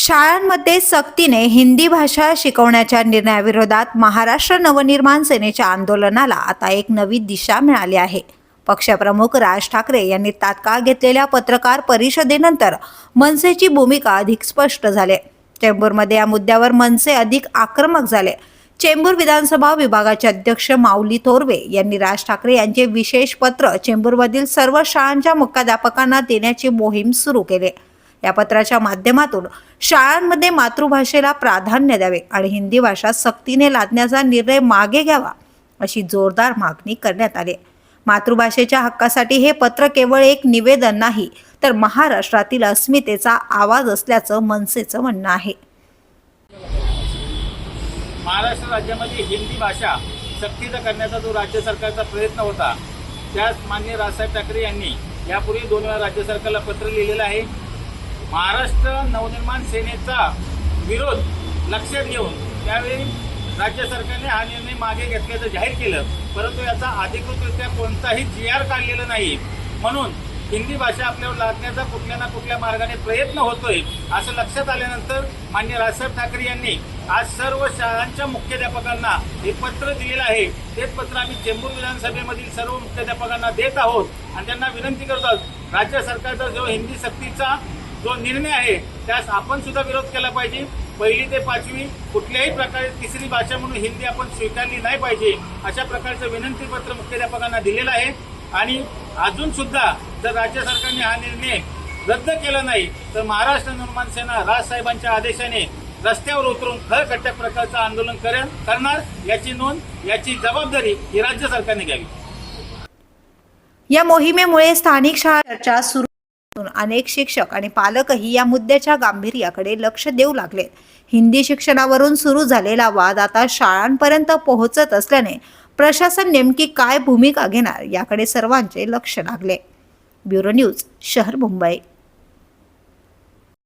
शाळांमध्ये सक्तीने हिंदी भाषा शिकवण्याच्या निर्णयाविरोधात महाराष्ट्र नवनिर्माण सेनेच्या आंदोलनाला आता एक नवी दिशा मिळाली आहे. पक्षप्रमुख राज ठाकरे यांनी तात्काळ घेतलेल्या पत्रकार परिषदेनंतर मनसेची भूमिका अधिक स्पष्ट झाली. चेंबूरमध्ये या मुद्द्यावर मनसे अधिक आक्रमक झाले. चेंबूर विधानसभा विभागाचे अध्यक्ष माऊली थोरवे यांनी राज ठाकरे यांचे विशेष पत्र चेंबूरमधील सर्व शाळांच्या मुख्याध्यापकांना देण्याची मोहीम सुरू केली. या पत्राच्या माध्यमातून शाळांमध्ये मातृभाषेला प्राधान्य द्यावे आणि हिंदी भाषा सक्तीने लादण्याचा निर्णय मागे घ्यावा अशी जोरदार मागणी करण्यात आली. मातृभाषेच्या हक्कासाठी हे पत्र केवळ एक निवेदन नाही तर महाराष्ट्रातील अस्मितेचा आवाज असल्याचं मनसेचं म्हणणं आहे. महाराष्ट्र राज्यामध्ये हिंदी भाषा सक्तीचं करण्याचा जो राज्य सरकारचा प्रयत्न होता त्यास माननीय राजसाहेब ठाकरे यांनी यापूर्वी दोन वेळा राज्य सरकारला पत्र लिहिलेलं आहे. महाराष्ट्र नवनिर्माण सेनेचा विरोध लक्षात घेऊन त्यावेळी राज्य सरकारने हा निर्णय मागे घेतल्याचं जाहीर केलं. परंतु याचा अधिकृतरित्या कोणताही जी आर काढलेला नाही. म्हणून हिंदी भाषा आपल्यावर लादण्याचा कुठल्या ना कुठल्या मार्गाने प्रयत्न होतोय असं लक्षात आल्यानंतर मान्य राजसाहेब ठाकरे यांनी आज सर्व शाळांच्या मुख्याध्यापकांना हे पत्र दिलेलं आहे. तेच पत्र आम्ही चेंबूर विधानसभेमधील सर्व मुख्याध्यापकांना देत आहोत. आणि त्यांना विनंती करत आहोत राज्य सरकारचा जो हिंदी सक्तीचा जो निर्णय आहे त्यास आपण सुद्धा विरोध केला पाहिजे. पहिली ते पाचवी कुठल्याही प्रकारे तिसरी भाषा म्हणून हिंदी आपण स्वीकारली नाही पाहिजे अशा प्रकारचं विनंती पत्र मुख्याध्यापकांना दिलेलं आहे. आणि अजून सुद्धा जर राज्य सरकारने हा निर्णय रद्द केला नाही तर महाराष्ट्र निर्माण सेना राजसाहेबांच्या आदेशाने रस्त्यावर उतरून खळखट्ट्या प्रकारचं आंदोलन करेल करणार. याची नोंद याची जबाबदारी ही राज्य सरकारने घ्यावी. या मोहिमेमुळे स्थानिक शाळा चर्चा सुरू अनेक शिक्षक आणि पालकही या मुद्द्याच्या गांभीर्याकडे लक्ष देऊ लागले. हिंदी शिक्षणावरून सुरू झालेला वाद आता शाळांपर्यंत पोहोचत असल्याने प्रशासन नेमकी काय भूमिका घेणार याकडे सर्वांचे लक्ष लागले. ब्युरो न्यूज शहर मुंबई.